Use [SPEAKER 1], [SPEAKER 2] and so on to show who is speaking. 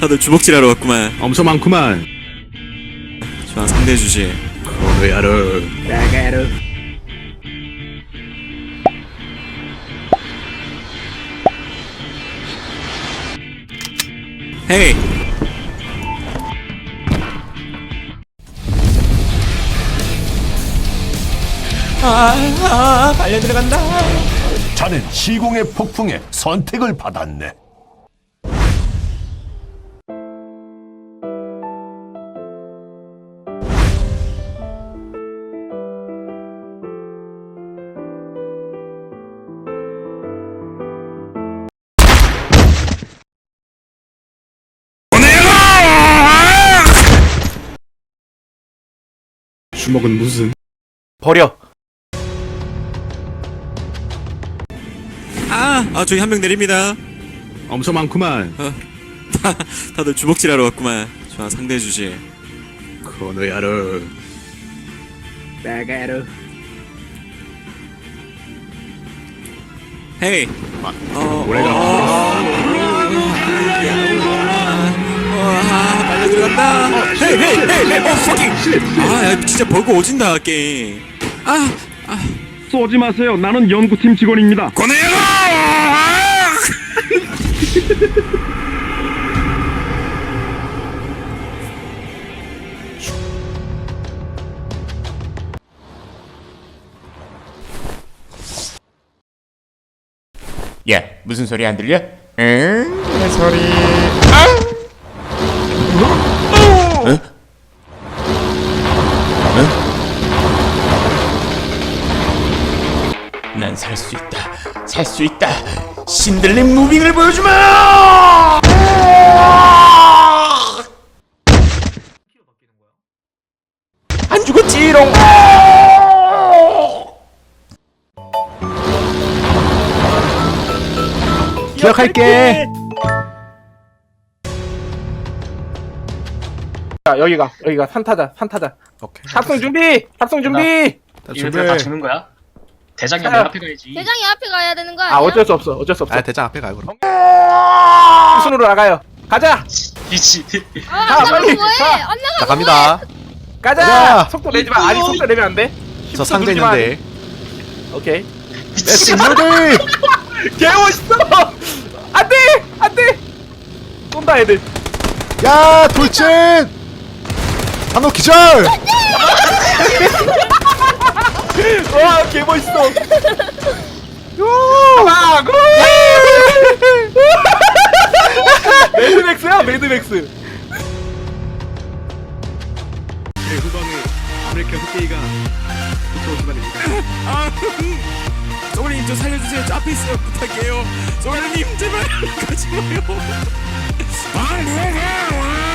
[SPEAKER 1] 다들 주먹질하러 왔구만.
[SPEAKER 2] 엄청 많구만.
[SPEAKER 1] 좋아, 상대해 주지.
[SPEAKER 2] 코노야로. 나가로.
[SPEAKER 1] 헤이! 아, 아, 발려 들어간다.
[SPEAKER 3] 자넨 시공의 폭풍에 선택을 받았네.
[SPEAKER 2] 주먹은 무슨?
[SPEAKER 4] 버려.
[SPEAKER 1] 아, 아, 저기 한명 내립니다.
[SPEAKER 2] 엄청 많구만.
[SPEAKER 1] 다, 다들 주먹질하러 왔구만. 좋아, 상대해 주지.
[SPEAKER 2] 코노야로. 나가로.
[SPEAKER 1] 헤이! 어,
[SPEAKER 2] 올해가
[SPEAKER 1] 아, 아, 야, 진짜 버그 오진다, 게임. 아,
[SPEAKER 5] 쏘지 마세요. 나는 연구팀 직원입니다.
[SPEAKER 4] 야, 무슨 소리 안 들려? 응? 내 소리. 난 수 있다. 살 수 있다. 신들림 무빙을 보여주마! 안 죽었지롱.
[SPEAKER 2] 기억할게.
[SPEAKER 4] 자, 여기가 여기가 산타자 산타자.
[SPEAKER 6] 오케이.
[SPEAKER 4] 합성 준비. 합성 준비.
[SPEAKER 6] 다
[SPEAKER 7] 이럴
[SPEAKER 6] 준비.
[SPEAKER 7] 때다 죽는 거야? 대장이
[SPEAKER 4] 아.
[SPEAKER 7] 맨 앞에 가야지.
[SPEAKER 8] 대장이 앞에 가야 되는 거 아니야?
[SPEAKER 4] 아 어쩔 수 없어. 어쩔 수 없어.
[SPEAKER 6] 아 대장 앞에 가요 그럼.
[SPEAKER 4] 순으로 나가요. 가자.
[SPEAKER 7] 이치.
[SPEAKER 8] 아,
[SPEAKER 4] 가,
[SPEAKER 8] 안나가
[SPEAKER 4] 빨리,
[SPEAKER 8] 뭐해?
[SPEAKER 4] 가.
[SPEAKER 8] 안나가
[SPEAKER 6] 자 갑니다.
[SPEAKER 4] 가자.
[SPEAKER 6] 가자.
[SPEAKER 4] 속도 내지 마. 아니 속도 내면 안 돼.
[SPEAKER 6] 저
[SPEAKER 4] 10초
[SPEAKER 6] 상자. 있는데.
[SPEAKER 4] 오케이.
[SPEAKER 6] 렛츠 로드.
[SPEAKER 4] 개멋있어. 안돼. 안돼. 쏜다 애들.
[SPEAKER 6] 야 돌진. 한호 기절.
[SPEAKER 4] 와 개 멋있어. 아, 그. 매드맥스야 매드맥스.
[SPEAKER 2] 네, 후방에 아메리카 흑개이가 붙어오시만입니다.
[SPEAKER 1] 아, 소울님 저 살려주세요. 저 앞에 있어요. 부탁해요. 소울님 제발 가지 마요. 아, 뭐가?